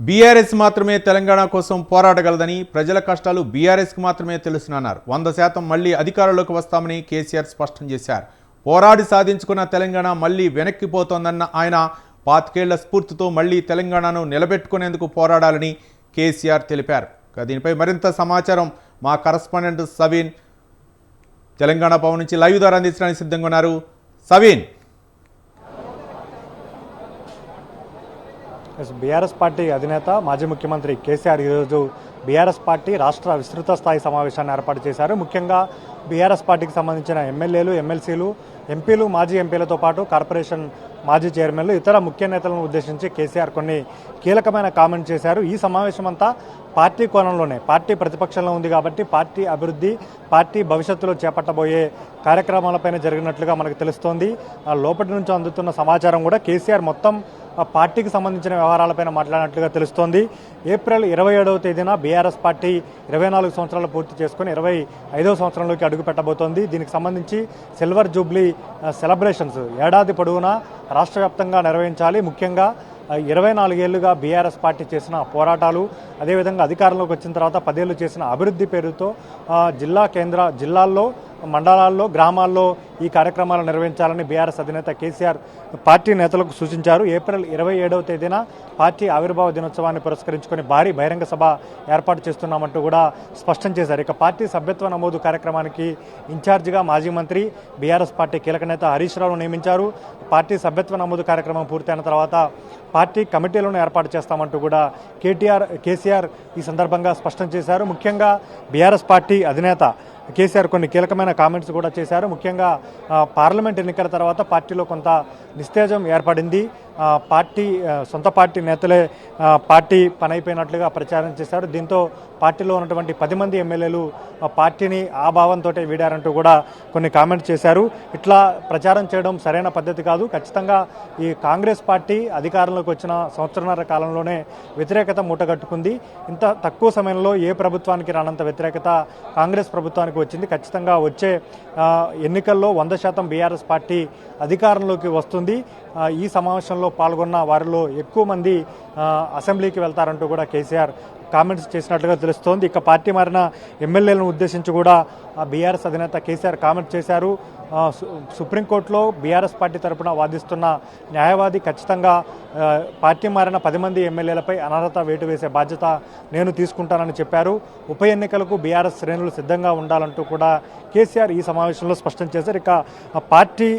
BRS మాత్రమే తెలంగాణ కోసం పోరాడగలదని ప్రజల కష్టాలు బీఆర్ఎస్కి మాత్రమే తెలుసునన్నారు. వంద శాతం మళ్ళీ అధికారంలోకి వస్తామని కేసీఆర్ స్పష్టం చేశారు. పోరాడి సాధించుకున్న తెలంగాణ మళ్ళీ వెనక్కిపోతోందన్న ఆయన పాతికేళ్ళ స్ఫూర్తితో మళ్ళీ తెలంగాణను నిలబెట్టుకునేందుకు పోరాడాలని కేసీఆర్ తెలిపారు. దీనిపై మరింత సమాచారం మా కరస్పాండెంట్ సవీన్ తెలంగాణ భవన్ నుంచి లైవ్ ద్వారా అందించడానికి సిద్ధంగా ఉన్నారు. సవీన్. బీఆర్ఎస్ పార్టీ అధినేత మాజీ ముఖ్యమంత్రి కేసీఆర్ ఈరోజు బీఆర్ఎస్ పార్టీ రాష్ట్ర విస్తృత స్థాయి సమావేశాన్ని ఏర్పాటు చేశారు. ముఖ్యంగా బీఆర్ఎస్ పార్టీకి సంబంధించిన ఎమ్మెల్యేలు ఎమ్మెల్సీలు ఎంపీలు మాజీ ఎంపీలతో పాటు కార్పొరేషన్ మాజీ చైర్మన్లు ఇతర ముఖ్య నేతలను ఉద్దేశించి కేసీఆర్ కొన్ని కీలకమైన కామెంట్ చేశారు. ఈ సమావేశం అంతా పార్టీ కోణంలోనే పార్టీ ప్రతిపక్షంలో ఉంది కాబట్టి పార్టీ అభివృద్ధి పార్టీ భవిష్యత్తులో చేపట్టబోయే కార్యక్రమాలపైన జరిగినట్లుగా మనకు తెలుస్తోంది. ఆ లోపటి నుంచి అందుతున్న సమాచారం కూడా కేసీఆర్ మొత్తం పార్టీకి సంబంధించిన వ్యవహారాలపైన మాట్లాడినట్లుగా తెలుస్తోంది. ఏప్రిల్ ఇరవై ఏడవ తేదీన బీఆర్ఎస్ పార్టీ ఇరవై నాలుగు సంవత్సరాలు పూర్తి చేసుకుని ఇరవై ఐదవ సంవత్సరంలోకి అడుగు పెట్టబోతోంది. దీనికి సంబంధించి సిల్వర్ జూబ్లీ సెలబ్రేషన్స్ ఏడాది పొడవునా రాష్ట్ర వ్యాప్తంగా నిర్వహించాలి. ముఖ్యంగా ఇరవై నాలుగేళ్ళుగా బీఆర్ఎస్ పార్టీ చేసిన పోరాటాలు అదేవిధంగా అధికారంలోకి వచ్చిన తర్వాత పదేళ్ళు చేసిన అభివృద్ధి పేరుతో జిల్లా కేంద్ర జిల్లాల్లో మండలాల్లో గ్రామాల్లో ఈ కార్యక్రమాలు నిర్వహించాలని బీఆర్ఎస్ అధినేత కేసీఆర్ పార్టీ నేతలకు సూచించారు. ఏప్రిల్ ఇరవై ఏడవ తేదీన పార్టీ ఆవిర్భావ దినోత్సవాన్ని పురస్కరించుకొని భారీ బహిరంగ సభ ఏర్పాటు చేస్తున్నామంటూ కూడా స్పష్టం చేశారు. ఇక పార్టీ సభ్యత్వ నమోదు కార్యక్రమానికి ఇన్ఛార్జిగా మాజీ మంత్రి బీఆర్ఎస్ పార్టీ కీలక నేత హరీష్ రావును నియమించారు. పార్టీ సభ్యత్వ నమోదు కార్యక్రమం పూర్తయిన తర్వాత పార్టీ కమిటీలను ఏర్పాటు చేస్తామంటూ కూడా కేటీఆర్ కేసీఆర్ ఈ సందర్భంగా స్పష్టం చేశారు. ముఖ్యంగా బీఆర్ఎస్ పార్టీ అధినేత కేసీఆర్ కొన్ని కీలకమైన కామెంట్స్ కూడా చేశారు. ముఖ్యంగా పార్లమెంట్ ఎన్నికల తర్వాత పార్టీలో కొంత నిస్తేజం ఏర్పడింది. పార్టీ సొంత పార్టీ నేతలే పార్టీ పని అయిపోయినట్లుగా ప్రచారం చేశారు. దీంతో పార్టీలో ఉన్నటువంటి పది మంది ఎమ్మెల్యేలు పార్టీని ఆ భావంతో వీడారంటూ కూడా కొన్ని కామెంట్స్ చేశారు. ఇట్లా ప్రచారం చేయడం సరైన పద్ధతి కాదు. ఖచ్చితంగా ఈ కాంగ్రెస్ పార్టీ అధికారంలోకి వచ్చిన సంవత్సరన్నర కాలంలోనే వ్యతిరేకత మూటగట్టుకుంది. ఇంత తక్కువ సమయంలో ఏ ప్రభుత్వానికి రానంత వ్యతిరేకత కాంగ్రెస్ ప్రభుత్వానికి వచ్చింది. ఖచ్చితంగా వచ్చే ఎన్నికల్లో వంద శాతం బీఆర్ఎస్ పార్టీ అధికారంలోకి వస్తుంది. ఈ సమావేశంలో పాల్గొన్న వారిలో ఎక్కువ మంది అసెంబ్లీకి వెళ్తారంటూ కూడా కేసీఆర్ కామెంట్స్ చేసినట్లుగా తెలుస్తోంది. ఇక పార్టీ మారిన ఎమ్మెల్యేలను ఉద్దేశించి కూడా బీఆర్ఎస్ అధినేత కేసీఆర్ కామెంట్ చేశారు. సు- సుప్రీంకోర్టులో బీఆర్ఎస్ పార్టీ తరఫున వాదిస్తున్న న్యాయవాది ఖచ్చితంగా పార్టీ మారిన పది మంది ఎమ్మెల్యేలపై అనర్హత వేటు వేసే బాధ్యత నేను తీసుకుంటానని చెప్పారు. ఉప ఎన్నికలకు బీఆర్ఎస్ శ్రేణులు సిద్ధంగా ఉండాలంటూ కూడా కేసీఆర్ ఈ సమావేశంలో స్పష్టం చేశారు. ఇక పార్టీ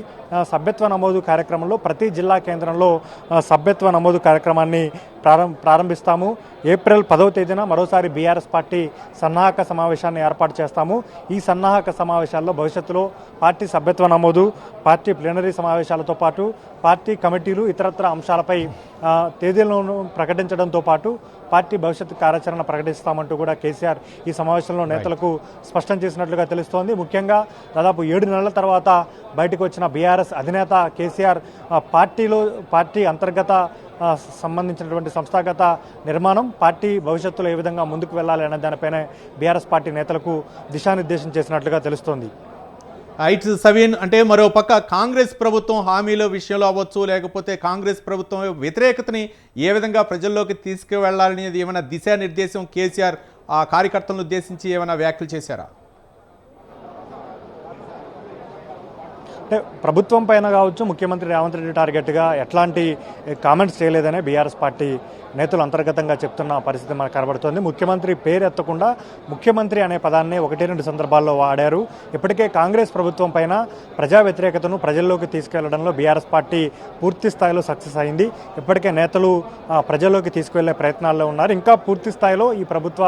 సభ్యత్వ నమోదు కార్యక్రమంలో ప్రతి జిల్లా కేంద్రంలో సభ్యత్వ నమోదు కార్యక్రమాన్ని ప్రారం ప్రారంభిస్తాము. ఏప్రిల్ పదవ తేదీన మరోసారి బీఆర్ఎస్ పార్టీ సన్నాహక సమావేశాన్ని ఏర్పాటు చేస్తాము. ఈ సన్నాహక సమావేశాల్లో భవిష్యత్తులో పార్టీ సభ్యత్వ నమోదు పార్టీ ప్లీనరీ సమావేశాలతో పాటు పార్టీ కమిటీలు ఇతరత్ర అంశాలపై తేదీలను ప్రకటించడంతో పాటు పార్టీ భవిష్యత్ కార్యాచరణ ప్రకటిస్తామంటూ కూడా కేసీఆర్ ఈ సమావేశంలో నేతలకు స్పష్టం చేసినట్లుగా తెలుస్తోంది. ముఖ్యంగా దాదాపు ఏడు నెలల తర్వాత బయటకు వచ్చిన బీఆర్ఎస్ అధినేత కేసీఆర్ పార్టీలో పార్టీ అంతర్గత సంబంధించినటువంటి సంస్థాగత నిర్మాణం పార్టీ భవిష్యత్తులో ఏ విధంగా ముందుకు వెళ్ళాలి అనే దానిపైన బీఆర్ఎస్ పార్టీ నేతలకు దిశానిర్దేశం చేసినట్లుగా తెలుస్తోంది. రైట్ సవీన్ అంటే మరో పక్క కాంగ్రెస్ ప్రభుత్వం హామీల విషయంలో అవ్వచ్చు లేకపోతే కాంగ్రెస్ ప్రభుత్వం వ్యతిరేకతని ఏ విధంగా ప్రజల్లోకి తీసుకువెళ్ళాలనేది ఏమైనా దిశానిర్దేశం కేసీఆర్ ఆ కార్యకర్తలను ఉద్దేశించి ఏమైనా వ్యాఖ్యలు చేశారా? అంటే ప్రభుత్వం పైన కావచ్చు ముఖ్యమంత్రి రేవంత్ రెడ్డి టార్గెట్గా ఎట్లాంటి కామెంట్స్ చేయలేదనే బీఆర్ఎస్ పార్టీ నేతలు అంతర్గతంగా చెప్తున్న పరిస్థితి మనకు కనబడుతోంది. ముఖ్యమంత్రి పేరు ఎత్తకుండా ముఖ్యమంత్రి అనే పదాన్ని ఒకటి రెండు సందర్భాల్లో వాడారు. ఇప్పటికే కాంగ్రెస్ ప్రభుత్వం పైన ప్రజా వ్యతిరేకతను ప్రజల్లోకి తీసుకెళ్ళడంలో బీఆర్ఎస్ పార్టీ పూర్తి స్థాయిలో సక్సెస్ అయింది. ఇప్పటికే నేతలు ప్రజల్లోకి తీసుకువెళ్ళే ప్రయత్నాల్లో ఉన్నారు. ఇంకా పూర్తి స్థాయిలో ఈ ప్రభుత్వ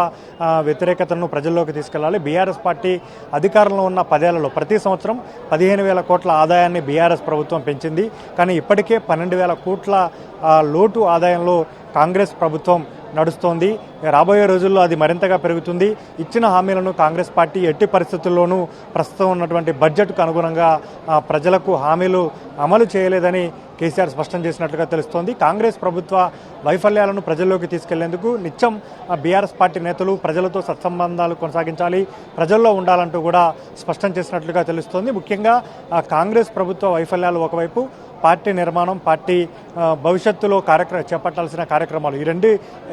వ్యతిరేకతను ప్రజల్లోకి తీసుకెళ్ళాలి. బీఆర్ఎస్ పార్టీ అధికారంలో ఉన్న పదేళ్ళలో ప్రతి సంవత్సరం పదిహేను వేల కోట్ల ఆదాయాన్ని బీఆర్ఎస్ ప్రభుత్వం పెంచింది. కానీ ఇప్పటికే పన్నెండు వేల కోట్ల లోటు ఆదాయంలో కాంగ్రెస్ ప్రభుత్వం నడుస్తోంది. రాబోయే రోజుల్లో అది మరింతగా పెరుగుతుంది. ఇచ్చిన హామీలను కాంగ్రెస్ పార్టీ ఎట్టి పరిస్థితుల్లోనూ ప్రస్తుతం ఉన్నటువంటి బడ్జెట్కు అనుగుణంగా ప్రజలకు హామీలు అమలు చేయలేదని కేసీఆర్ స్పష్టం చేసినట్లుగా తెలుస్తోంది. కాంగ్రెస్ ప్రభుత్వ వైఫల్యాలను ప్రజల్లోకి తీసుకెళ్ళేందుకు నిత్యం బీఆర్ఎస్ పార్టీ నేతలు ప్రజలతో సత్సంబంధాలు కొనసాగించాలి. ప్రజల్లో ఉండాలంటూ కూడా స్పష్టం చేసినట్లుగా తెలుస్తోంది. ముఖ్యంగా కాంగ్రెస్ ప్రభుత్వ వైఫల్యాలు ఒకవైపు పార్టీ నిర్మాణం పార్టీ భవిష్యత్తులో కార్యక్రమ చేపట్టాల్సిన కార్యక్రమాలు ఈ రెండు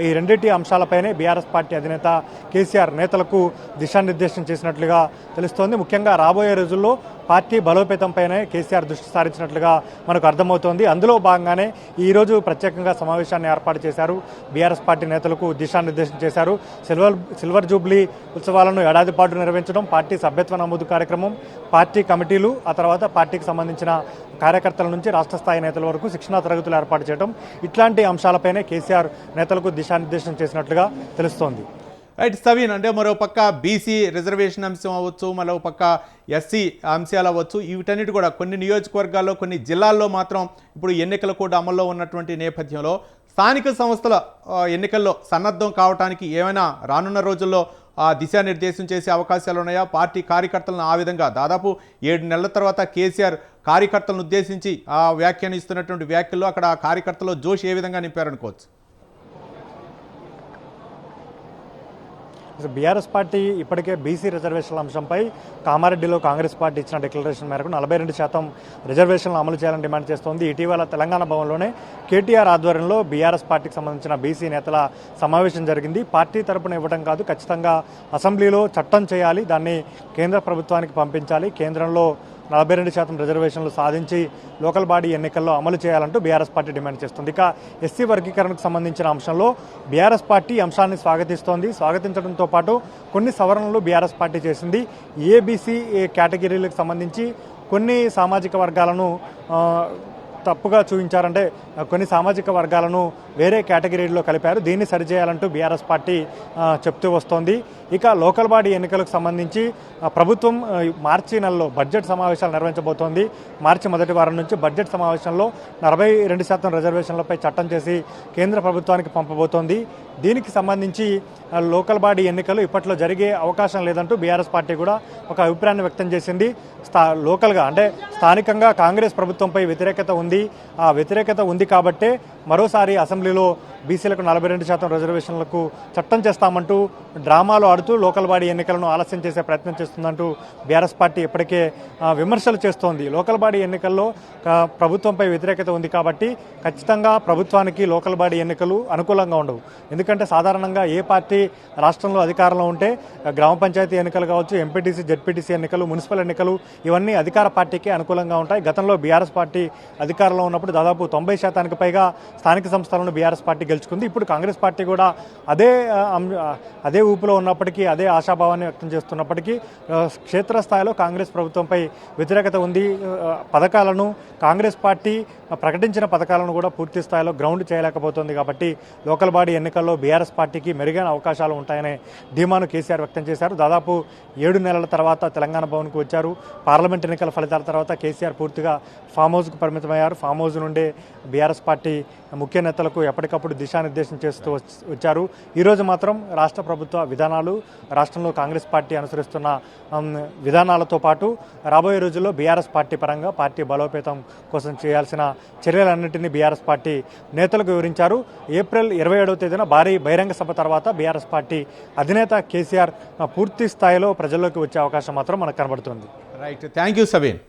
ఈ రెండింటి అంశాలపైనే బీఆర్ఎస్ పార్టీ అధినేత కేసీఆర్ నేతలకు దిశానిర్దేశం చేసినట్లుగా తెలుస్తోంది. ముఖ్యంగా రాబోయే రోజుల్లో పార్టీ బలోపేతంపైనే కేసీఆర్ దృష్టి సారించినట్లుగా మనకు అర్థమవుతోంది. అందులో భాగంగానే ఈరోజు ప్రత్యేకంగా సమావేశాన్ని ఏర్పాటు చేశారు. బీఆర్ఎస్ పార్టీ నేతలకు దిశానిర్దేశం చేశారు. సిల్వర్ సిల్వర్ జూబ్లీ ఉత్సవాలను ఏడాది పాటు నిర్వహించడం పార్టీ సభ్యత్వ నమోదు కార్యక్రమం పార్టీ కమిటీలు ఆ తర్వాత పార్టీకి సంబంధించిన కార్యకర్తల నుంచి రాష్ట్ర స్థాయి నేతల వరకు శిక్షణా తరగతులు ఏర్పాటు చేయడం ఇట్లాంటి అంశాలపైనే కేసీఆర్ నేతలకు దిశానిర్దేశం చేసినట్లుగా తెలుస్తోంది. రైట్ సవీన్ అంటే మరో పక్క బీసీ రిజర్వేషన్ అంశం అవ్వచ్చు మరో పక్క ఎస్సీ అంశాలు అవ్వచ్చు. వీటన్నిటి కూడా కొన్ని నియోజకవర్గాల్లో కొన్ని జిల్లాల్లో మాత్రం ఇప్పుడు ఎన్నికల కూడా అమల్లో ఉన్నటువంటి నేపథ్యంలో స్థానిక సంస్థల ఎన్నికల్లో సన్నద్ధం కావడానికి ఏమైనా రానున్న రోజుల్లో ఆ దిశానిర్దేశం చేసే అవకాశాలు ఉన్నాయా? పార్టీ కార్యకర్తలను ఆ విధంగా దాదాపు ఏడు నెలల తర్వాత కేసీఆర్ కార్యకర్తలను ఉద్దేశించి ఆ వ్యాఖ్యానిస్తున్నటువంటి వ్యాఖ్యల్లో అక్కడ ఆ కార్యకర్తలో జోష్ ఏ విధంగా నింపారనుకోవచ్చు? బీఆర్ఎస్ పార్టీ ఇప్పటికే బీసీ రిజర్వేషన్ల అంశంపై కామారెడ్డిలో కాంగ్రెస్ పార్టీ ఇచ్చిన డిక్లరేషన్ మేరకు నలభై రెండు శాతం రిజర్వేషన్లు అమలు చేయాలని డిమాండ్ చేస్తోంది. ఇటీవల తెలంగాణ భవన్లోనే కేటీఆర్ ఆధ్వర్యంలో బీఆర్ఎస్ పార్టీకి సంబంధించిన బీసీ నేతల సమావేశం జరిగింది. పార్టీ తరపున ఇవ్వడం కాదు ఖచ్చితంగా అసెంబ్లీలో చట్టం చేయాలి దాన్ని కేంద్ర ప్రభుత్వానికి పంపించాలి. కేంద్రంలో నలభై రెండు శాతం రిజర్వేషన్లు సాధించి లోకల్ బాడీ ఎన్నికల్లో అమలు చేయాలంటూ బీఆర్ఎస్ పార్టీ డిమాండ్ చేస్తుంది. ఇక ఎస్సీ వర్గీకరణకు సంబంధించిన అంశంలో బీఆర్ఎస్ పార్టీ అంశాన్ని స్వాగతిస్తోంది. స్వాగతించడంతో పాటు కొన్ని సవరణలు బీఆర్ఎస్ పార్టీ చేసింది. ఏబీసీ కేటగిరీలకు సంబంధించి కొన్ని సామాజిక వర్గాలను తప్పుగా చూపించారంటే కొన్ని సామాజిక వర్గాలను వేరే కేటగిరీలో కలిపారు. దీన్ని సరిచేయాలంటూ బీఆర్ఎస్ పార్టీ చెప్తూ వస్తోంది. ఇక లోకల్ బాడీ ఎన్నికలకు సంబంధించి ప్రభుత్వం మార్చి నెలలో బడ్జెట్ సమావేశాలు నిర్వహించబోతోంది. మార్చి మొదటి వారం నుంచి బడ్జెట్ సమావేశంలో నలభై రెండు శాతం రిజర్వేషన్లపై చట్టం చేసి కేంద్ర ప్రభుత్వానికి పంపబోతోంది. దీనికి సంబంధించి లోకల్ బాడీ ఎన్నికలు ఇప్పట్లో జరిగే అవకాశం లేదంటూ బీఆర్ఎస్ పార్టీ కూడా ఒక అభిప్రాయాన్ని వ్యక్తం చేసింది. స్థా లోకల్గా అంటే స్థానికంగా కాంగ్రెస్ ప్రభుత్వంపై వ్యతిరేకత ఉంది. ఆ వ్యతిరేకత ఉంది కాబట్టే మరోసారి అసెంబ్లీ అసెంబ్లీలో బీసీలకు నలభై రెండు శాతం రిజర్వేషన్లకు చట్టం చేస్తామంటూ డ్రామాలు ఆడుతూ లోకల్ బాడీ ఎన్నికలను ఆలస్యం చేసే ప్రయత్నం చేస్తుందంటూ బీఆర్ఎస్ పార్టీ ఇప్పటికే విమర్శలు చేస్తోంది. లోకల్ బాడీ ఎన్నికల్లో ప్రభుత్వంపై వ్యతిరేకత ఉంది కాబట్టి ఖచ్చితంగా ప్రభుత్వానికి లోకల్ బాడీ ఎన్నికలు అనుకూలంగా ఉండవు. ఎందుకంటే సాధారణంగా ఏ పార్టీ రాష్ట్రంలో అధికారంలో ఉంటే గ్రామ పంచాయతీ ఎన్నికలు కావచ్చు ఎంపీటీసీ జెడ్పీటీసీ ఎన్నికలు మున్సిపల్ ఎన్నికలు ఇవన్నీ అధికార పార్టీకి అనుకూలంగా ఉంటాయి. గతంలో బీఆర్ఎస్ పార్టీ అధికారంలో ఉన్నప్పుడు దాదాపు తొంభై శాతానికి పైగా స్థానిక సంస్థలను బీఆర్ఎస్ పార్టీ గెలుచుకుంది. ఇప్పుడు కాంగ్రెస్ పార్టీ కూడా అదే అదే ఊపులో ఉన్నప్పటికీ అదే ఆశాభావాన్ని వ్యక్తం చేస్తున్నప్పటికీ క్షేత్రస్థాయిలో కాంగ్రెస్ ప్రభుత్వంపై వ్యతిరేకత ఉంది. పథకాలను కాంగ్రెస్ పార్టీ ప్రకటించిన పథకాలను కూడా పూర్తి స్థాయిలో గ్రౌండ్ చేయలేకపోతుంది కాబట్టి లోకల్ బాడీ ఎన్నికల్లో బీఆర్ఎస్ పార్టీకి మెరుగైన అవకాశాలు ఉంటాయనే ధీమాను కేసీఆర్ వ్యక్తం చేశారు. దాదాపు ఏడు నెలల తర్వాత తెలంగాణ భవన్కు వచ్చారు. పార్లమెంట్ ఎన్నికల ఫలితాల తర్వాత కేసీఆర్ పూర్తిగా ఫామ్ హౌస్కు పరిమితమయ్యారు. ఫామ్ హౌస్ నుండే బీఆర్ఎస్ పార్టీ ముఖ్య నేతలకు ఎప్పటికప్పుడు దిశానిర్దేశం చేస్తూ వచ్చారు. ఈరోజు మాత్రం రాష్ట్ర ప్రభుత్వ విధానాలు రాష్ట్రంలో కాంగ్రెస్ పార్టీ అనుసరిస్తున్న విధానాలతో పాటు రాబోయే రోజుల్లో బీఆర్ఎస్ పార్టీ పరంగా పార్టీ బలోపేతం కోసం చేయాల్సిన చర్యలన్నింటినీ బీఆర్ఎస్ పార్టీ నేతలకు వివరించారు. ఏప్రిల్ ఇరవై ఏడవ తేదీన భారీ బహిరంగ సభ తర్వాత బీఆర్ఎస్ పార్టీ అధినేత కేసీఆర్ పూర్తి స్థాయిలో ప్రజల్లోకి వచ్చే అవకాశం మాత్రం మనకు కనబడుతుంది. Right thank you Saveen